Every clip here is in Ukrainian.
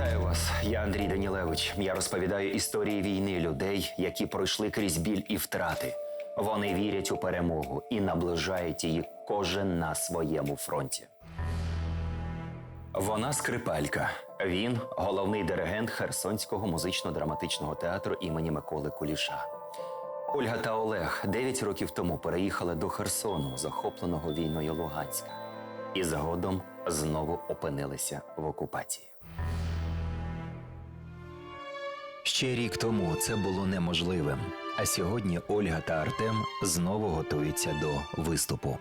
Вітаю вас, я Андрій Данілевич. Я розповідаю історії війни людей, які пройшли крізь біль і втрати. Вони вірять у перемогу і наближають її кожен на своєму фронті. Вона скрипалька. Він головний диригент Херсонського музично-драматичного театру імені Миколи Куліша. Ольга та Олег 9 років тому переїхали до Херсону, захопленого війною Луганська, і згодом знову опинилися в окупації. Ще рік тому це було неможливим. А сьогодні Ольга та Артем знову готуються до виступу.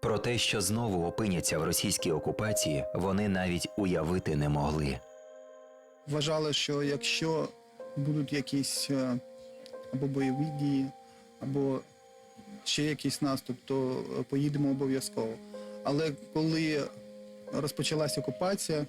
Про те, що знову опиняться в російській окупації, вони навіть уявити не могли. Вважали, що якщо будуть якісь е, або бойові дії, або ще якийсь наступ, то е, поїдемо обов'язково. Але коли розпочалася окупація,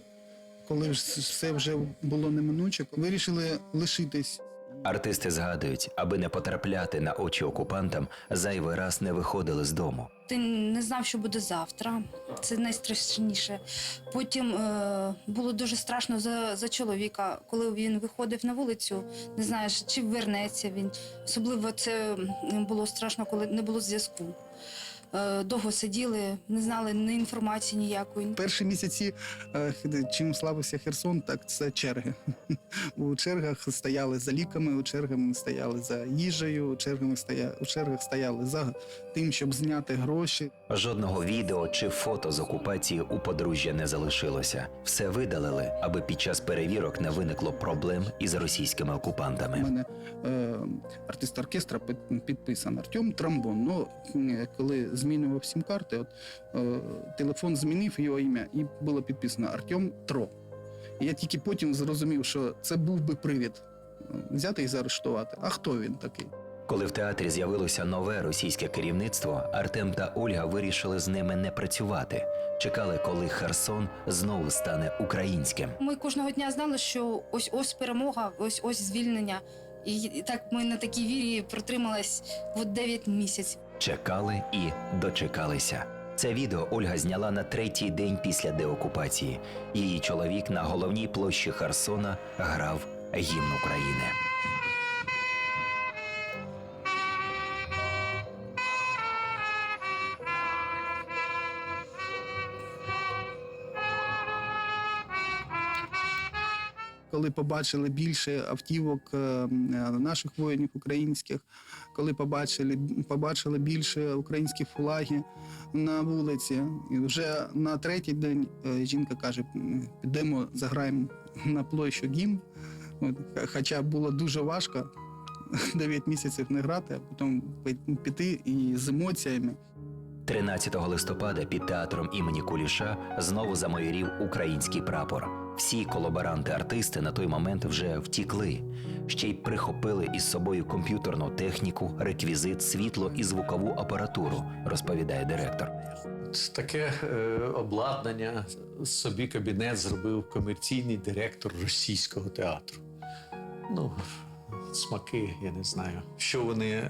коли все вже було неминуче, вирішили лишитись. Артисти згадують, аби не потрапляти на очі окупантам, зайвий раз не виходили з дому. Ти не знав, що буде завтра. Це найстрашніше. Потім е, було дуже страшно за, за чоловіка, коли він виходив на вулицю, не знаєш, чи вернеться він. Особливо це було страшно, коли не було зв'язку. Е, довго сиділи, не знали ні інформації ніякої. Перші місяці, е, чим славився Херсон, так це черги. У чергах стояли за ліками, у чергах стояли за їжею, у чергах стояли, у чергах стояли за тим, щоб зняти гроші. Жодного відео чи фото з окупації у подружжя не залишилося. Все видалили, аби під час перевірок не виникло проблем із російськими У окупантами. мене е, артист оркестра під- підписаний Артем Трамбон. Ну, коли змінював сім карти, от, е, телефон змінив його ім'я і було підписано Артем Тро. І я тільки потім зрозумів, що це був би привід е, взяти і заарештувати. А хто він такий? Коли в театрі з'явилося нове російське керівництво, Артем та Ольга вирішили з ними не працювати. Чекали, коли Херсон знову стане українським. Ми кожного дня знали, що ось ось перемога, ось ось звільнення. І, так ми на такій вірі протримались от 9 місяців. Чекали і дочекалися. Це відео Ольга зняла на третій день після деокупації. Її чоловік на головній площі Херсона грав гімн України. Коли побачили більше автівок е, наших воїнів українських, коли побачили, побачили більше українських флагів на вулиці, і вже на третій день е, жінка каже: підемо, заграємо на площу гімн. Хоча було дуже важко 9 місяців не грати, а потім піти і з емоціями. 13 листопада під театром імені Куліша знову замайорів український прапор. Всі колаборанти-артисти на той момент вже втікли, ще й прихопили із собою комп'ютерну техніку, реквізит, світло і звукову апаратуру, розповідає директор. Таке е, обладнання собі кабінет зробив комерційний директор російського театру. Ну, смаки, я не знаю. Що вони е,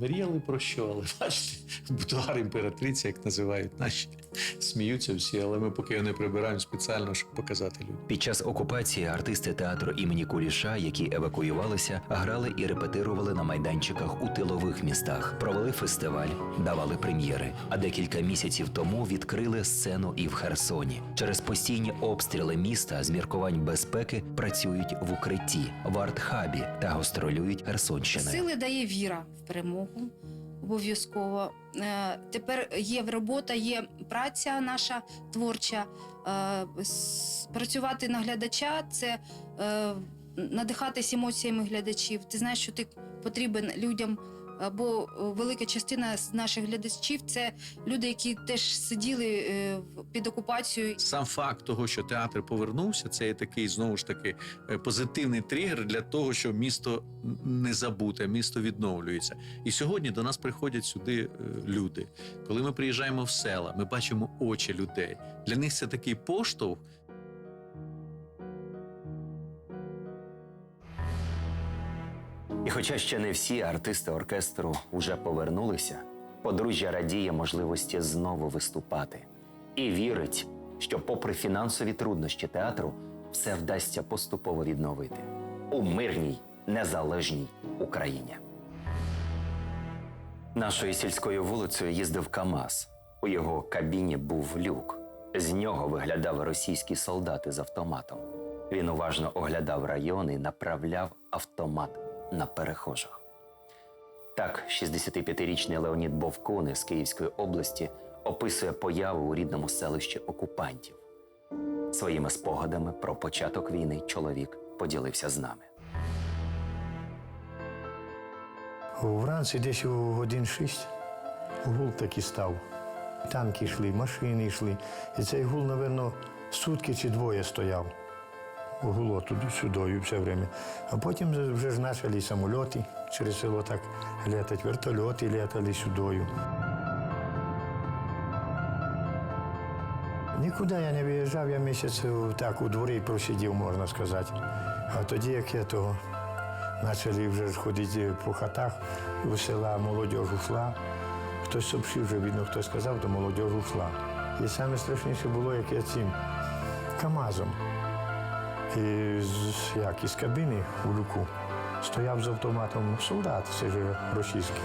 мріяли про що, але бачите, будуар імператриця, як називають наші, сміються всі, але ми поки його не прибираємо спеціально, щоб показати людям. Під час окупації артисти театру імені Куліша, які евакуювалися, грали і репетирували на майданчиках у тилових містах, провели фестиваль, давали прем'єри. А декілька місяців тому відкрили сцену і в Херсоні. Через постійні обстріли міста з міркувань безпеки працюють в укритті, в артхабі та гастролюють Херсонщиною. Сили дає віра в перемогу. Обов'язково Е, тепер є робота, є праця наша творча. Е, Працювати на глядача це е, надихатись емоціями глядачів. Ти знаєш, що ти потрібен людям. Бо велика частина з наших глядачів це люди, які теж сиділи е, під окупацією. Сам факт того, що театр повернувся, це є такий знову ж таки е, позитивний тригер для того, що місто не забуте, місто відновлюється. І сьогодні до нас приходять сюди е, люди. Коли ми приїжджаємо в села, ми бачимо очі людей. Для них це такий поштовх. І хоча ще не всі артисти оркестру вже повернулися, подружжя радіє можливості знову виступати і вірить, що, попри фінансові труднощі театру, все вдасться поступово відновити у мирній, незалежній Україні. Нашою сільською вулицею їздив КАМАЗ. У його кабіні був люк. З нього виглядав російський солдат із автоматом. Він уважно оглядав район і направляв автомат на перехожих. Так, 65-річний Леонід Бовкун із Київської області описує появу у рідному селищі окупантів. Своїми спогадами про початок війни чоловік поділився з нами. Вранці десь у годин шість гул таки став. Танки йшли, машини йшли. І цей гул, напевно, сутки чи двоє стояв. Гуло туди сюди все время. А потім вже ж почали самольоти через село так літати, вертольоти літали сюдою. Нікуди я не виїжджав, я місяць так у дворі просидів, можна сказати. А тоді, як я того почали вже ходити по хатах, у села молодь ушла. Хтось сообщив, вже видно, хто сказав, то молодь ушла. І саме страшніше було, як я цим КАМАЗом. І з, як, із кабіни у люку стояв з автоматом солдат, це ж російський.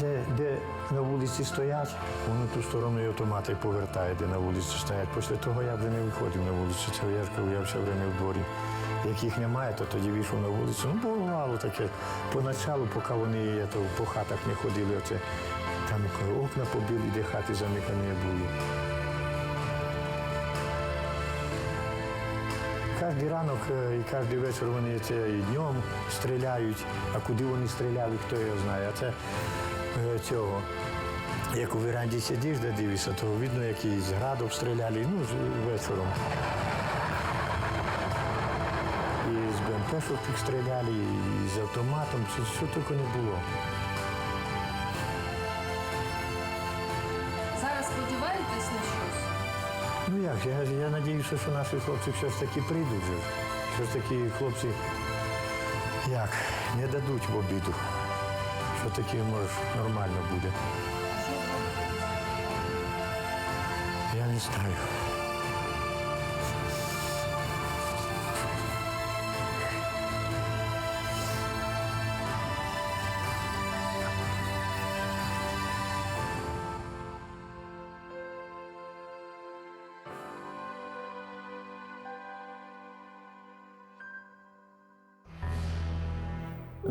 Де, де на вулиці стоять, вони ту сторону і автомати повертає, де на вулиці стоять. Після того я вже не виходив на вулицю. Це я я все время в дворі. Як їх немає, то тоді вийшов на вулицю. Ну, бувало таке. Поначалу, поки вони то, по хатах не ходили, оце, там окна побили, де хати замикані були. Кожен ранок е, і кожен вечір вони це і днем стріляють, а куди вони стріляли, хто його знає. А це е, цього. Як у веранді сидиш, де дивишся, то видно, як і з граду стріляли, ну, вечором. І з БМПшок тих стріляли, і з автоматом, що, що тільки не було. Як, я, я надіюся, що наші хлопці все ж таки прийдуть. Же. Все ж таки хлопці як, не дадуть в обіду. Що таке, може, нормально буде. Я не знаю.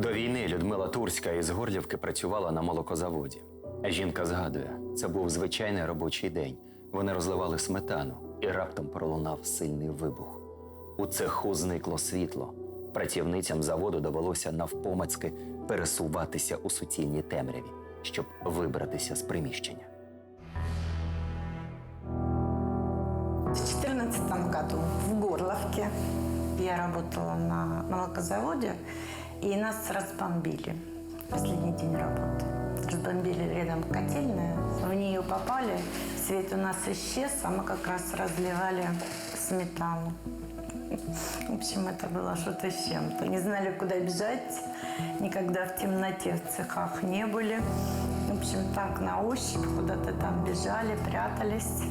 До війни Людмила Турська із Горлівки працювала на молокозаводі. Жінка згадує, це був звичайний робочий день. Вони розливали сметану, і раптом пролунав сильний вибух. У цеху зникло світло. Працівницям заводу довелося навпомацьки пересуватися у суцільній темряві, щоб вибратися з приміщення. В 2014 году в Горловке я работала на молокозаводе, и нас разбомбили. Последний день работы. Разбомбили рядом котельная, в нее попали, свет у нас исчез, а мы как раз разливали сметану. В общем, это было что-то с чем-то. Не знали, куда бежать, никогда в темноте в цехах не были. В общем, так на ощупь куда-то там бежали, прятались.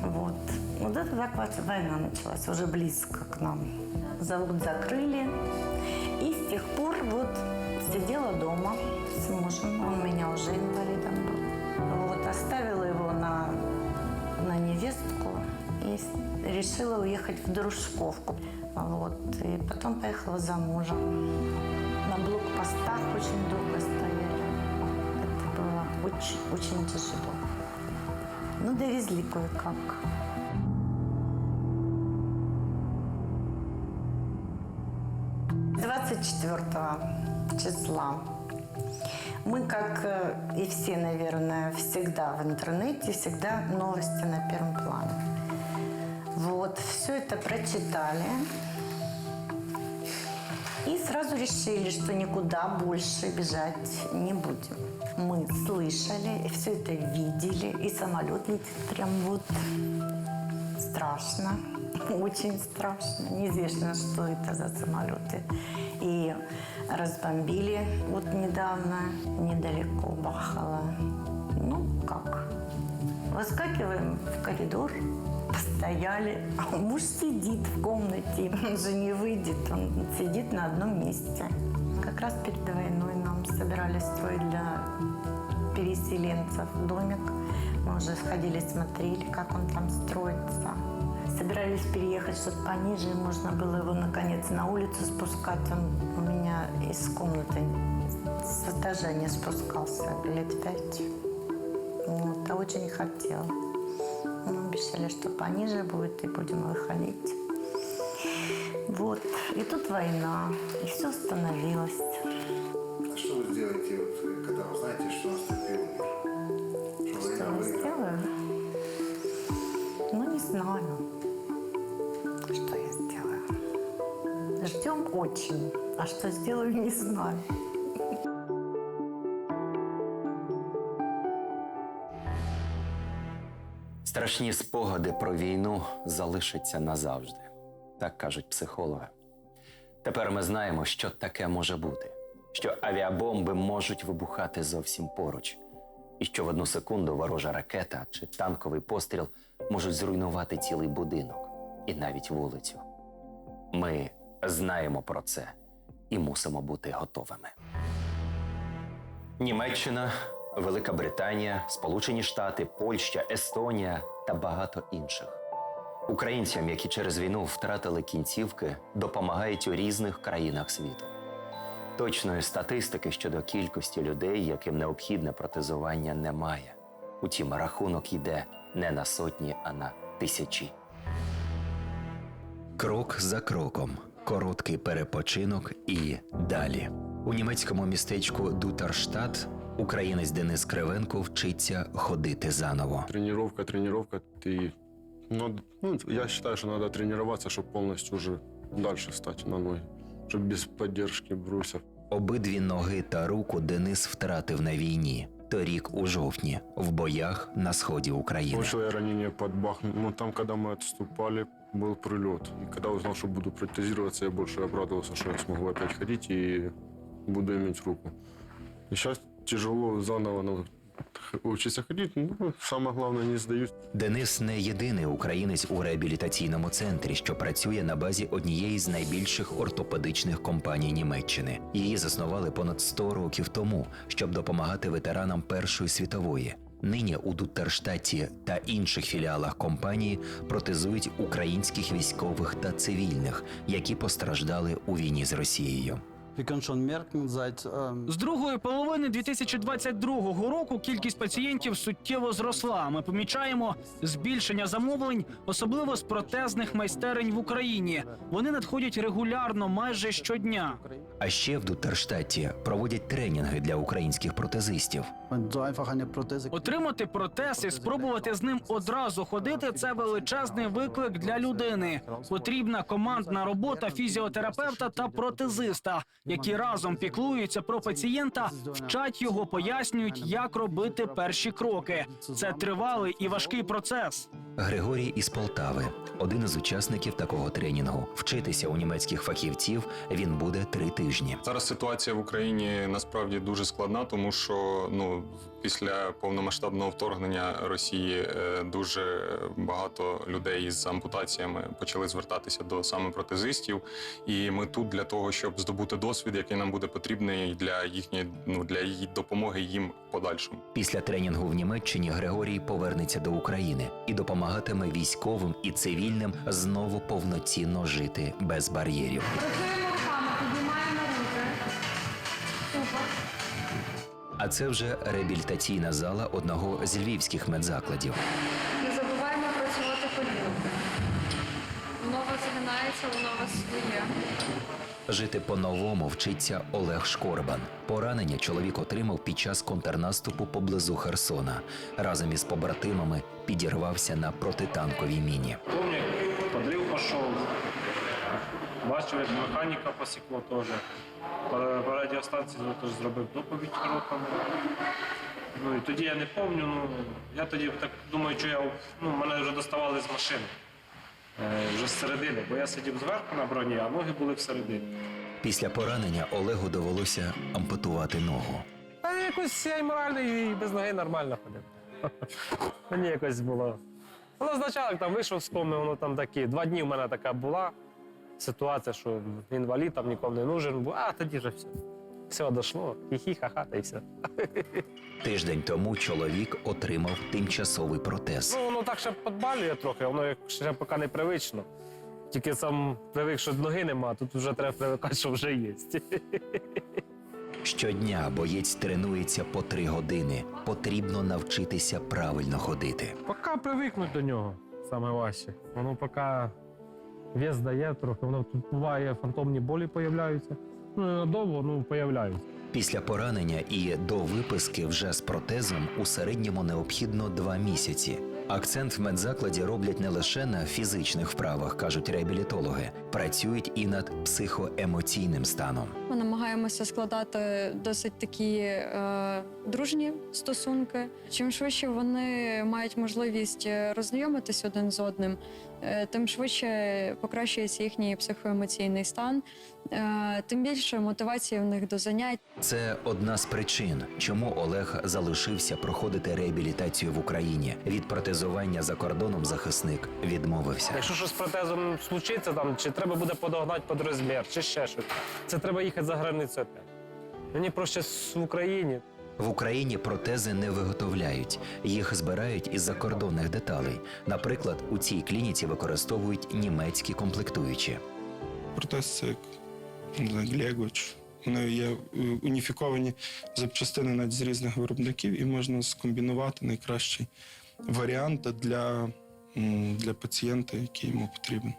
Вот. Вот это так война началась, уже близко к нам. Завод закрыли. И с тех пор вот сидела дома с мужем. Он у меня уже инвалидом был. Вот оставила его на, на невестку и с- решила уехать в Дружковку. Вот. И потом поехала за мужем. На блокпостах очень долго стояли. Это было очень, очень тяжело. Ну, довезли кое-как. Двадцать четвертого числа мы, как э, и все, наверное, всегда в интернете, всегда новости на первом плане. Вот, все это прочитали. И сразу решили, что никуда больше бежать не будем. Мы слышали, все это видели, и самолет летит прям вот страшно. Очень страшно. Неизвестно, что это за самолеты. И разбомбили вот недавно, недалеко Бахала. Ну, как? Выскакиваем в коридор, постояли, а муж сидит в комнате, он же не выйдет, он сидит на одном месте. Как раз перед войной нам собирались строить для переселенцев домик. Мы уже сходили, смотрели, как он там строится. Собирались переехать что-то пониже, и можно было его наконец на улицу спускать. Он у меня из комнаты с этажа не спускался лет пять. Вот, а очень хотел. Мы обещали, что пониже будет, и будем выходить. Вот. И тут война, и все остановилось. Очень, а что сделаю, не знаю. Страшні спогади про війну залишаться назавжди, так кажуть психологи. Тепер ми знаємо, що таке може бути, що авіабомби можуть вибухати зовсім поруч, і що в одну секунду ворожа ракета чи танковий постріл можуть зруйнувати цілий будинок і навіть вулицю. Ми знаємо про це і мусимо бути готовими. Німеччина, Велика Британія, Сполучені Штати, Польща, Естонія та багато інших. Українцям, які через війну втратили кінцівки, допомагають у різних країнах світу. Точної статистики щодо кількості людей, яким необхідне протезування, немає. Утім, рахунок йде не на сотні, а на тисячі. Крок за кроком Короткий перепочинок і далі. У німецькому містечку Дутарштадт українець Денис Кривенко вчиться ходити заново. Тренировка, тренировка. Ты, ну, ну, я считаю, что надо тренироваться, чтобы полностью уже дальше встать на ноги. Чтобы без поддержки брусьев. Обидві ноги та руку Денис втратив на війні. Торік у жовтні в боях на сході України. Получил я ранение под Бахмут. Ну, там, когда мы отступали, был прилет. И когда узнал, что буду протезироваться, я больше обрадовался, что я смогу опять ходить и буду иметь руку. И сейчас тяжело заново ну, учиться ходить. Ну, самое главное, не сдаюсь. Денис не єдиний українець у реабілітаційному центрі, що працює на базі однієї з найбільших ортопедичних компаній Німеччини. Її заснували понад 100 років тому, щоб допомагати ветеранам Першої світової. Нині у Дутерштаті та інших філіалах компанії протезують українських військових та цивільних, які постраждали у війні з Росією. З другої половини 2022 року кількість пацієнтів суттєво зросла. Ми помічаємо збільшення замовлень, особливо з протезних майстерень в Україні. Вони надходять регулярно, майже щодня. А ще в Дуттерштаті проводять тренінги для українських протезистів. Отримати протез і спробувати з ним одразу ходити це величезний виклик для людини. Потрібна командна робота фізіотерапевта та протезиста, які разом піклуються про пацієнта, вчать його, пояснюють, як робити перші кроки. Це тривалий і важкий процес. Григорій із Полтави, один із учасників такого тренінгу. Вчитися у німецьких фахівців він буде три тижні. Зараз ситуація в Україні насправді дуже складна, тому що ну після повномасштабного вторгнення Росії е, дуже багато людей з ампутаціями почали звертатися до саме протезистів. І ми тут для того, щоб здобути досвід, який нам буде потрібний для їхньої ну для її допомоги їм подальшому. Після тренінгу в Німеччині Григорій повернеться до України і допомагатиме військовим і цивільним знову повноцінно жити без бар'єрів. А це вже реабілітаційна зала одного з львівських медзакладів. Не забуваємо працювати коліном. Воно у вас згинається, воно у вас стає. Жити по-новому вчиться Олег Шкорбан. Поранення чоловік отримав під час контрнаступу поблизу Херсона. Разом із побратимами підірвався на протитанковій міні. Помню, подрив пішов. Бачив, як механіка посікло теж. По, радіостанції теж зробив доповідь коротку. Ну і тоді я не пам'ятаю, ну я тоді так думаю, що я ну, мене вже доставали з машини. Е, вже зсередини, бо я сидів зверху на броні, а ноги були всередині. Після поранення Олегу довелося ампутувати ногу. Та якось я і морально, і без ноги нормально ходив. Мені якось було. Воно спочатку там вийшов з коми, воно там такі. Два дні в мене така була ситуація, що інвалід там нікому не нужен був, а тоді вже все. Все дійшло, хі-хі, ха-ха, та й все. Тиждень тому чоловік отримав тимчасовий протез. Ну, воно так ще подбалює трохи, воно як ще поки не привично. Тільки сам привик, що ноги нема, тут вже треба привикати, що вже є. Щодня боєць тренується по три години. Потрібно навчитися правильно ходити. Поки привикнуть до нього, саме важче. Воно поки вес дає трохи, воно тут буває фантомні болі появляються. Ну, ненадовго, ну, появляються. Після поранення і до виписки вже з протезом у середньому необхідно два місяці. Акцент в медзакладі роблять не лише на фізичних вправах, кажуть реабілітологи, працюють і над психоемоційним станом. Намагаємося складати досить такі е, дружні стосунки. Чим швидше вони мають можливість е, роззнайомитись один з одним, е, тим швидше покращується їхній психоемоційний стан, тим більше мотивації в них до занять. Це одна з причин, чому Олег залишився проходити реабілітацію в Україні. Від протезування за кордоном захисник відмовився. Якщо щось з протезом случиться, там, чи треба буде подогнати під розмір, чи ще щось, це треба їхати за границю опять. Мені проще в Україні. В Україні протези не виготовляють, їх збирають із закордонних деталей. Наприклад, у цій клініці використовують німецькі комплектуючі. Протез це не. Вони є е, уніфіковані запчастини навіть з різних виробників, і можна скомбінувати найкращий варіант для, для пацієнта, який йому потрібен.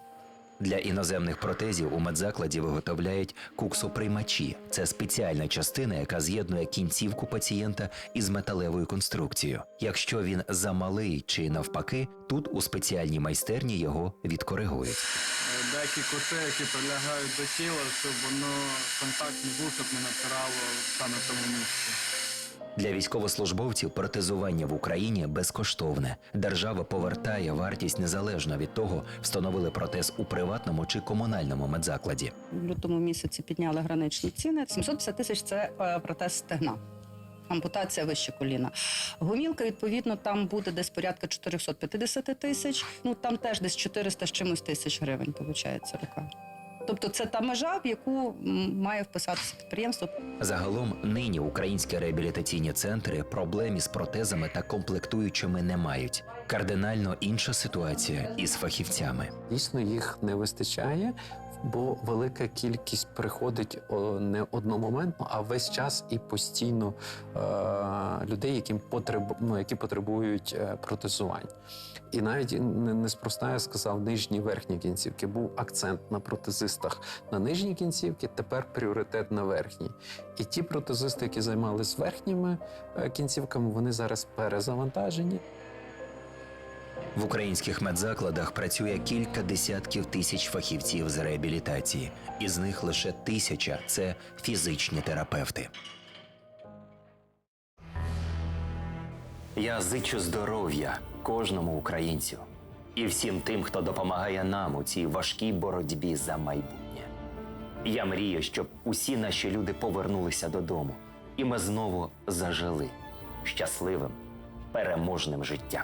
Для іноземних протезів у медзакладі виготовляють куксоприймачі. Це спеціальна частина, яка з'єднує кінцівку пацієнта із металевою конструкцією. Якщо він замалий чи навпаки, тут у спеціальній майстерні його відкоригують. Деякі кути, які прилягають до тіла, щоб воно контакт не був, щоб не напирало саме в тому місці. Для військовослужбовців протезування в Україні безкоштовне. Держава повертає вартість незалежно від того, встановили протез у приватному чи комунальному медзакладі. В лютому місяці підняли граничні ціни. 750 тисяч це е, протез стегна. Ампутація вище коліна. Гумілка, відповідно, там буде десь порядка 450 тисяч. Ну там теж десь 400 з чимось тисяч гривень, виходить, рука. Тобто це та межа, в яку має вписатися підприємство. Загалом нині українські реабілітаційні центри проблем із протезами та комплектуючими не мають. Кардинально інша ситуація із фахівцями. Дійсно, їх не вистачає, бо велика кількість приходить не одномоментно, а весь час і постійно е, людей, які, потреб, ну, які потребують е, протезувань. І навіть неспроста я сказав нижні верхні кінцівки. Був акцент на протезистах на нижній кінцівки, тепер пріоритет на верхній. І ті протезисти, які займалися верхніми е, кінцівками, вони зараз перезавантажені. В українських медзакладах працює кілька десятків тисяч фахівців з реабілітації, із них лише тисяча це фізичні терапевти. Я зичу здоров'я кожному українцю і всім тим, хто допомагає нам у цій важкій боротьбі за майбутнє. Я мрію, щоб усі наші люди повернулися додому, і ми знову зажили щасливим, переможним життям.